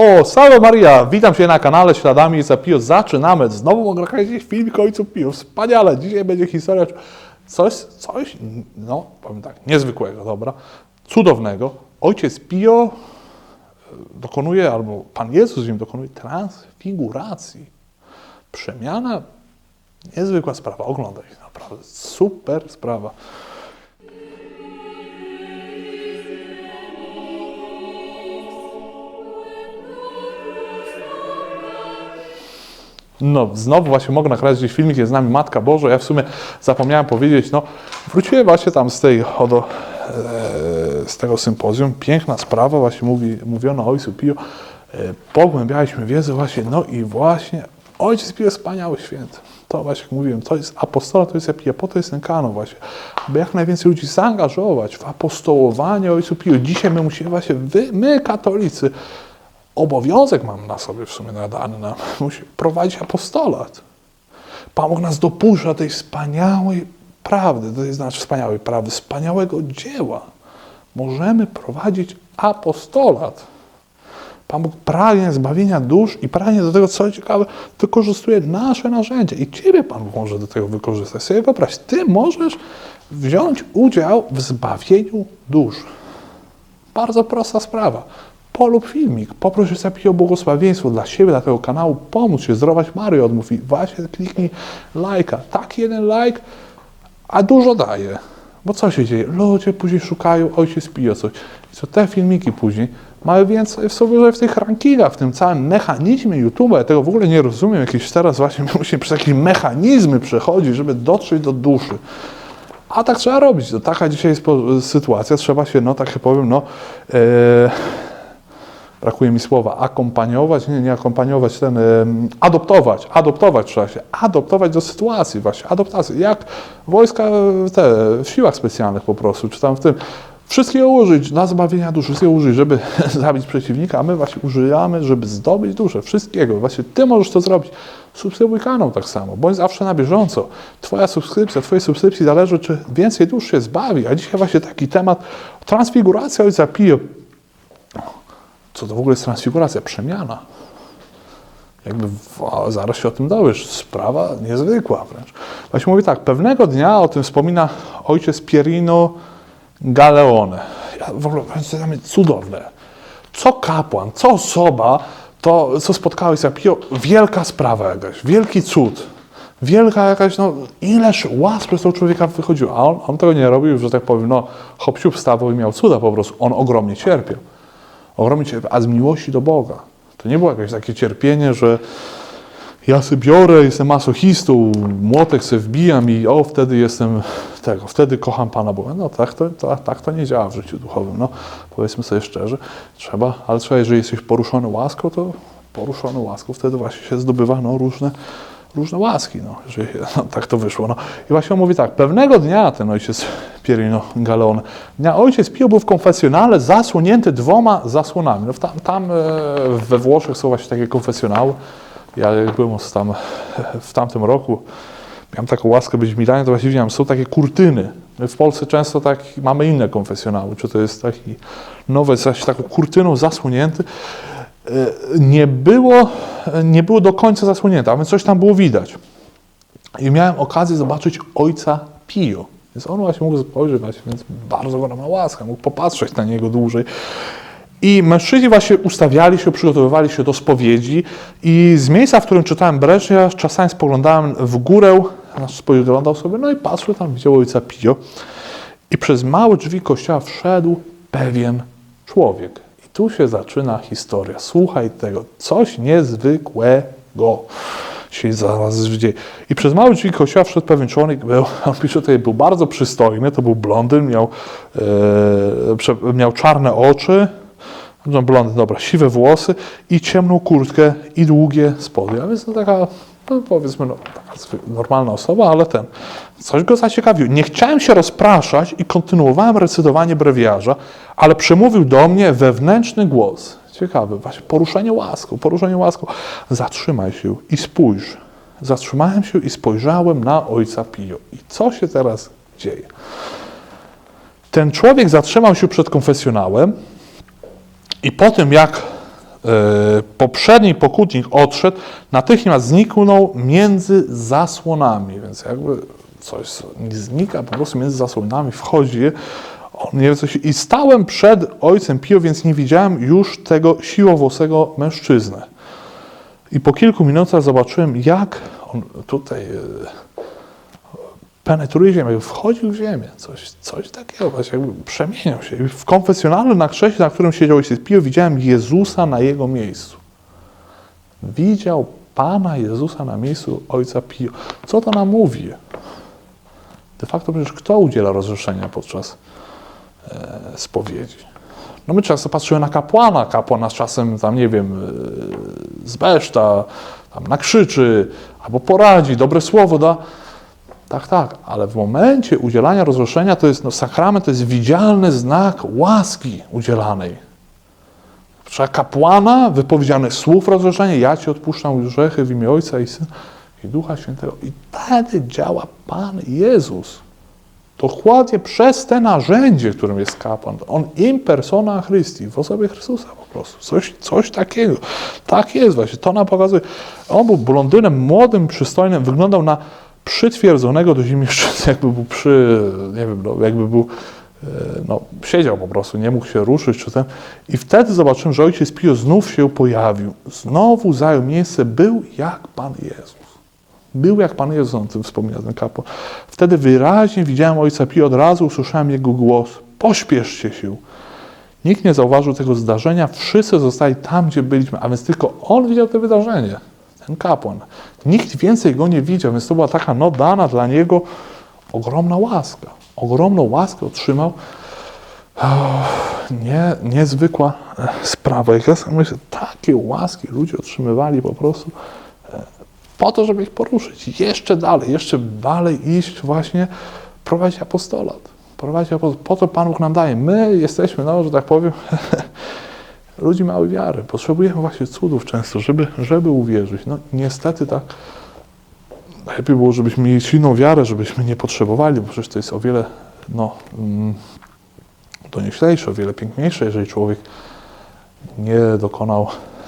O, Salve Maria! Witam się na kanale Śladami za Pio. Zaczynamy. Znowu nakręcić filmik o ojcu Pio. Wspaniale. Dzisiaj będzie historia coś, coś, no powiem tak, niezwykłego, dobra, cudownego. Ojciec Pio e, dokonuje, albo Pan Jezus w nim dokonuje transfiguracji. Przemiana, niezwykła sprawa. Oglądaj, naprawdę super sprawa. No, znowu właśnie mogę nakręcić gdzieś filmik, jest z nami Matka Boża. Ja w sumie zapomniałem powiedzieć, no, wróciłem właśnie tam z tej, odo, e, z tego sympozjum. Piękna sprawa, właśnie mówi, mówiono o Ojcu Pio. E, pogłębialiśmy wiedzę właśnie, no i właśnie Ojciec Pio jest wspaniały. To właśnie jak mówiłem, to jest apostola, to jest epija, po to jest ten kanon właśnie, aby jak najwięcej ludzi zaangażować w apostołowanie Ojcu Pio. Dzisiaj my musimy właśnie, wy, my katolicy, obowiązek mam na sobie w sumie nadany nam, musi prowadzić apostolat. Pan Bóg nas dopuszcza tej wspaniałej prawdy, to znaczy wspaniałej prawdy, wspaniałego dzieła. Możemy prowadzić apostolat. Pan Bóg pragnie zbawienia dusz i pragnie do tego, co ciekawe, wykorzystuje nasze narzędzie. I Ciebie Pan Bóg może do tego wykorzystać. Sobie wyobraź, Ty możesz wziąć udział w zbawieniu dusz. Bardzo prosta sprawa. Polub filmik, poproś Ojca o błogosławieństwo dla siebie, dla tego kanału, pomóc się, zdrować Maryję odmów i właśnie kliknij lajka. Tak jeden like, a dużo daje. Bo co się dzieje? Ludzie później szukają, ojciec pije coś. I co te filmiki później mają więcej w sobie, że w tych rankingach, w tym całym mechanizmie YouTube'a, ja tego w ogóle nie rozumiem, jakieś teraz właśnie my musimy przez takie mechanizmy przechodzić, żeby dotrzeć do duszy. A tak trzeba robić. To taka dzisiaj jest sytuacja. Trzeba się, no tak się powiem, no. E, brakuje mi słowa, akompaniować, nie, nie akompaniować, ten, adoptować, adoptować trzeba się, adoptować do sytuacji właśnie, adaptacji, jak wojska te, w siłach specjalnych po prostu, czy tam w tym, wszystkiego użyć dla zbawienia duszy, wszystkiego użyć, żeby zabić przeciwnika, a my właśnie używamy, żeby zdobyć duszę, wszystkiego, właśnie Ty możesz to zrobić, subskrybuj kanał tak samo, bądź zawsze na bieżąco, Twoja subskrypcja, Twojej subskrypcji zależy, czy więcej dusz się zbawi, a dzisiaj właśnie taki temat, transfiguracja Ojca Pio, co to w ogóle jest transfiguracja? Przemiana. Jakby zaraz się o tym dowiesz. Sprawa niezwykła wręcz. Właśnie mówi tak, pewnego dnia o tym wspomina ojciec Pierino Galeone. Ja w ogóle to mnie cudowne. Co kapłan, co osoba, to co spotkało się Pio, wielka sprawa jakaś, wielki cud. Wielka jakaś, no ileż łask przez tego człowieka wychodziło. A on, on tego nie robił, że tak powiem, no hop wstawał i miał cuda po prostu. On ogromnie cierpiał ogromnie cierpiał, a z miłości do Boga. To nie było jakieś takie cierpienie, że ja sobie biorę, jestem masochistą, młotek sobie wbijam i o, wtedy jestem tego, wtedy kocham Pana Boga. No tak to, to, tak to nie działa w życiu duchowym. No, powiedzmy sobie szczerze, trzeba, ale trzeba, jeżeli jesteś poruszony łaską, to poruszony łaską, wtedy właśnie się zdobywa no, różne, różne łaski, no, jeżeli, no, tak to wyszło. No. I właśnie on mówi tak, pewnego dnia ten ojciec Pierino Galeon, dnia ojciec Pio był w konfesjonale zasłonięty dwoma zasłonami. No, tam, tam e, we Włoszech są właśnie takie konfesjonały. Ja jak byłem tam w tamtym roku, miałem taką łaskę być w Milanie, to właśnie widziałem, są takie kurtyny. My w Polsce często tak mamy inne konfesjonały, czy to jest taki nowy, coś taką kurtyną zasłonięty. E, Nie było, nie było do końca zasłonięte, a więc coś tam było widać. I miałem okazję zobaczyć ojca Pio. Więc on właśnie mógł spojrzeć, więc bardzo ogromna łaska, mógł popatrzeć na niego dłużej. I mężczyźni właśnie ustawiali się, przygotowywali się do spowiedzi i z miejsca, w którym czytałem Bresz, ja czasami spoglądałem w górę, spoglądał sobie, no i patrzył tam, widział ojca Pio. I przez małe drzwi kościoła wszedł pewien człowiek. Tu się zaczyna historia. Słuchaj tego, coś niezwykłego się zaraz dzieje. I przez małe drzwi kościoła wszedł pewien człowiek, był, on pisze tutaj, był bardzo przystojny, to był blondyn, miał, e, miał czarne oczy, no blondyn, dobra, siwe włosy i ciemną kurtkę i długie spodnie. A więc to taka, no powiedzmy, no, normalna osoba, ale ten, coś go zaciekawiło. Nie chciałem się rozpraszać i kontynuowałem recytowanie brewiarza, ale przemówił do mnie wewnętrzny głos. Ciekawy, właśnie poruszenie łaską, poruszenie łaską. Zatrzymaj się i spójrz. Zatrzymałem się i spojrzałem na ojca Pio. I co się teraz dzieje? Ten człowiek zatrzymał się przed konfesjonałem i po tym, jak poprzedni pokutnik odszedł, natychmiast zniknął między zasłonami, więc jakby coś znika, po prostu między zasłonami wchodzi. Nie wie, co się... I stałem przed ojcem Pio, więc nie widziałem już tego siłowłosego mężczyznę. I po kilku minutach zobaczyłem, jak on tutaj e, penetruje ziemię, jakby wchodził w ziemię, coś, coś takiego, właśnie jakby przemieniał się. W konfesjonalnym na krześle, na którym siedział ojciec Pio, widziałem Jezusa na jego miejscu. Widział Pana Jezusa na miejscu ojca Pio. Co to nam mówi? De facto przecież kto udziela rozrzeszenia podczas e, spowiedzi? No my często patrzymy na kapłana, kapłan nas czasem tam, nie wiem, e, zbeszta, tam nakrzyczy, albo poradzi, dobre słowo da. Tak, tak, ale w momencie udzielania rozrzeszenia to jest, no, sakrament to jest widzialny znak łaski udzielanej. Trzeba kapłana, wypowiedziane słów rozrzeszenia, ja Ci odpuszczam grzechy w imię Ojca i Syna i Ducha Świętego. I wtedy działa Pan Jezus. Dokładnie przez te narzędzie, którym jest kapłan. On in persona Christi, w osobie Chrystusa po prostu. Coś, coś takiego. Tak jest właśnie, to nam pokazuje. On był blondynem, młodym, przystojnym, wyglądał na przytwierdzonego do ziemi mężczyznę, jakby był przy, nie wiem, no, jakby był, e, no, siedział po prostu, nie mógł się ruszyć czy ten. I wtedy zobaczyłem, że ojciec Pio znów się pojawił. Znowu zajął miejsce, był jak Pan Jezus. Był jak Pan Jezus, on tym wspomina ten kapłan. Wtedy wyraźnie widziałem ojca Pio, od razu usłyszałem jego głos. Pośpieszcie się. Nikt nie zauważył tego zdarzenia, wszyscy zostali tam, gdzie byliśmy, a więc tylko on widział to wydarzenie, ten kapłan. Nikt więcej go nie widział, więc to była taka no dana dla niego ogromna łaska. Ogromną łaskę otrzymał. Nie, niezwykła e, sprawa. Jak ja sobie myślę, takie łaski ludzie otrzymywali po prostu e, po to, żeby ich poruszyć. Jeszcze dalej, jeszcze dalej iść właśnie, prowadzić apostolat. Prowadzić apostolat. Po to Pan Bóg nam daje. My jesteśmy, no, że tak powiem, ludzi małej wiary. Potrzebujemy właśnie cudów często, żeby, żeby uwierzyć. No niestety tak. Lepiej było, żebyśmy mieli silną wiarę, żebyśmy nie potrzebowali, bo przecież to jest o wiele no, mm, doniesiejsze, o wiele piękniejsze, jeżeli człowiek nie dokonał,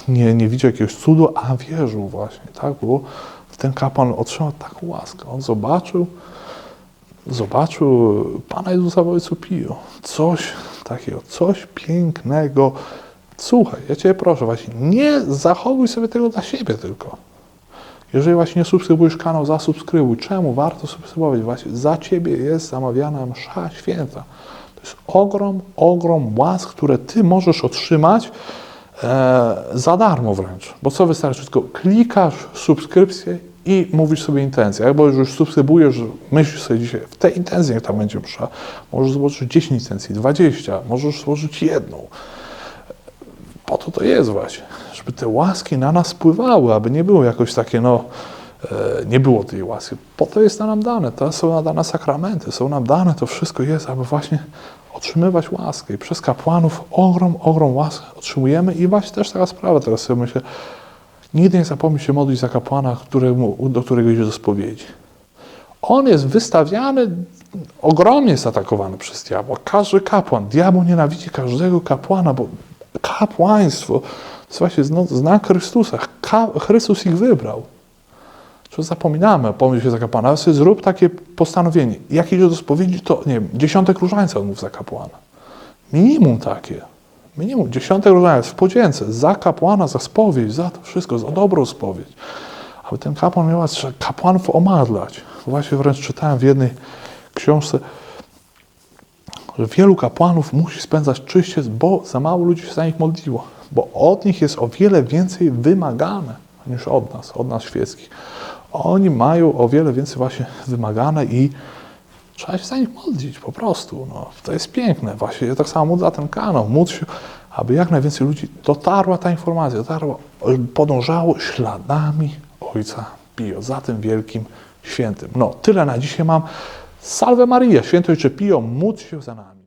nie, nie widział jakiegoś cudu, a wierzył właśnie, tak? Bo ten kapłan otrzymał taką łaskę. On zobaczył, zobaczył Pana Jezusa w Ojcu Pio. Coś takiego, coś pięknego. Słuchaj, ja Cię proszę właśnie, nie zachowuj sobie tego dla siebie tylko. Jeżeli właśnie nie subskrybujesz kanał, zasubskrybuj. Czemu? Warto subskrybować. Właśnie za Ciebie jest zamawiana msza święta. To jest ogrom, ogrom łask, które Ty możesz otrzymać e, za darmo wręcz. Bo co wystarczy? Tylko klikasz subskrypcję i mówisz sobie intencję. Albo już subskrybujesz, myślisz sobie dzisiaj, w tej intencji jak tam będzie msza, możesz złożyć 10 intencji, 20, możesz złożyć jedną. Po to to jest właśnie, żeby te łaski na nas spływały, aby nie było jakoś takie, no, e, nie było tej łaski. Po to jest nam dane, to są dane sakramenty, są nam dane, to wszystko jest, aby właśnie otrzymywać łaskę. I przez kapłanów ogrom, ogrom łask otrzymujemy i właśnie też taka sprawa, teraz sobie myślę, nigdy nie zapomnij się modlić za kapłana, któremu, do którego idzie do spowiedzi. On jest wystawiany, ogromnie jest atakowany przez diabła. Każdy kapłan, diabeł nienawidzi każdego kapłana, bo kapłaństwo to właśnie znak Chrystusa. Chrystus ich wybrał. Czy zapominamy, pomyśl się za kapłana, sobie zrób takie postanowienie. Jak idzie do spowiedzi, to nie wiem, dziesiątek różańca odmów za kapłana. Minimum takie. Minimum dziesiątek różańca w podzięce, za kapłana, za spowiedź, za to wszystko, za dobrą spowiedź. Aby ten kapłan miał, kapłanów omadlać. Właśnie wręcz czytałem w jednej książce, że wielu kapłanów musi spędzać czyście, bo za mało ludzi się za nich modliło. Bo od nich jest o wiele więcej wymagane niż od nas, od nas świeckich. Oni mają o wiele więcej właśnie wymagane i trzeba się za nich modlić po prostu. No, to jest piękne. Właśnie ja tak samo módl za ten kanał. Módl się, aby jak najwięcej ludzi dotarła ta informacja, dotarła, podążało śladami Ojca Pio, za tym wielkim świętym. No, tyle na dzisiaj mam. Salve Maria, święty Ojcze Pio, módl się za nami.